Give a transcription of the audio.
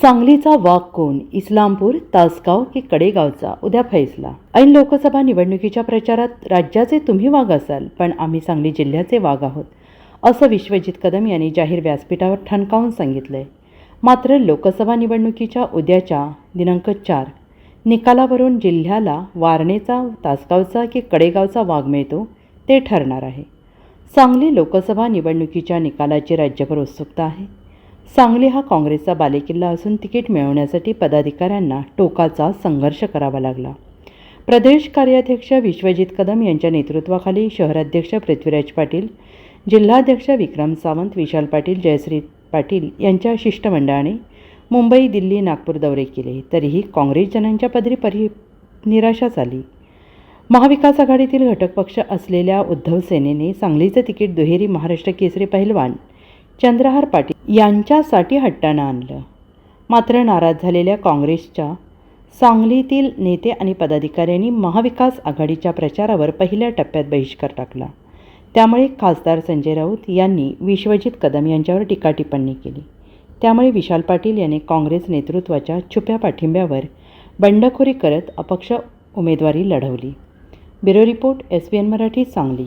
सांगलीचा वाघ कोण इस्लामपूर तासगाव की कडेगावचा? उद्या फैसला. ऐन लोकसभा निवडणुकीच्या प्रचारात राज्याचे तुम्ही वाघ असाल पण आम्ही सांगली जिल्ह्याचे वाघ आहोत असं विश्वजित कदम यांनी जाहीर व्यासपीठावर ठणकावून सांगितलंय. मात्र लोकसभा निवडणुकीच्या उद्याच्या दिनांक चार निकालावरून जिल्ह्याला वारणेचा तासगावचा की कडेगावचा वाघ मिळतो ते ठरणार आहे. सांगली लोकसभा निवडणुकीच्या निकालाची राज्यभर उत्सुकता आहे. सांगली हा काँग्रेसचा बालेकिल्ला असून तिकीट मिळवण्यासाठी पदाधिकाऱ्यांना टोकाचा संघर्ष करावा लागला. प्रदेश कार्याध्यक्ष विश्वजित कदम यांच्या नेतृत्वाखाली शहराध्यक्ष पृथ्वीराज पाटील जिल्हाध्यक्ष विक्रम सावंत विशाल पाटील जयश्री पाटील यांच्या शिष्टमंडळाने मुंबई दिल्ली नागपूर दौरे केले. तरीही काँग्रेसजनांच्या पदरी परी निराशा झाली महाविकास आघाडीतील घटक पक्ष असलेल्या उद्धव सेनेने सांगलीचं तिकीट दुहेरी महाराष्ट्र केसरी पहिलवान चंद्रहार पाटील यांच्यासाठी हट्टानं आणलं. मात्र नाराज झालेल्या काँग्रेसच्या सांगलीतील नेते आणि पदाधिकाऱ्यांनी महाविकास आघाडीच्या प्रचारावर पहिल्या टप्प्यात बहिष्कार टाकला. त्यामुळे खासदार संजय राऊत यांनी विश्वजित कदम यांच्यावर टीकाटिप्पणी केली. त्यामुळे विशाल पाटील यांनी काँग्रेस नेतृत्वाच्या छुप्या पाठिंब्यावर बंडखोरी करत अपक्ष उमेदवारी लढवली. Bureau report S B N Marathi Sangli.